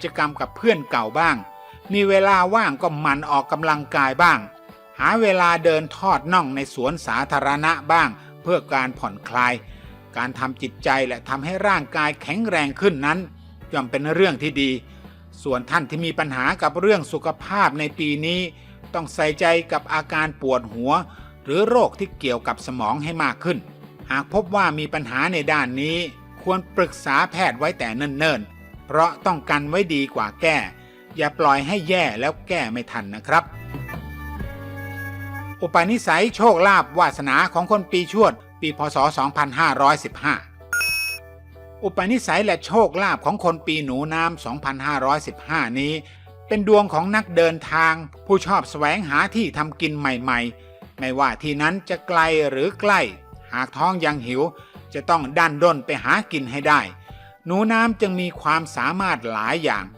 กิจกรรมกับเพื่อนเก่าบ้าง มีเวลาว่างก็หมันออกกำลังกายบ้าง หาเวลาเดินทอดน่องในสวนสาธารณะบ้าง เพื่อการผ่อนคลาย การทำจิตใจและทำให้ร่างกายแข็งแรงขึ้นนั้นย่อมเป็นเรื่องที่ดี ส่วนท่านที่มีปัญหากับเรื่องสุขภาพในปีนี้ ต้องใส่ใจกับอาการปวดหัว หรือโรคที่เกี่ยวกับสมองให้มากขึ้น หากพบว่ามีปัญหาในด้านนี้ ควรปรึกษาแพทย์ไว้แต่เนิ่นๆ เพราะต้องกันไว้ดีกว่าแก้ อย่าปล่อยให้แย่แล้วแก้ไม่ทันนะครับ อุปนิสัยโชคลาภวาสนาของคนปีชวด ปีพศ 2515 อุปนิสัยและโชคลาภของคนปีหนูน้ำ 2515 นี้ เป็นดวงของนักเดินทาง ผู้ชอบแสวงหาที่ทำกินใหม่ๆ ไม่ว่าที่นั้นจะไกลหรือใกล้ หากท้องยังหิวจะต้องดันด้นไปหากินให้ได้ หนูน้ำจึงมีความสามารถหลายอย่าง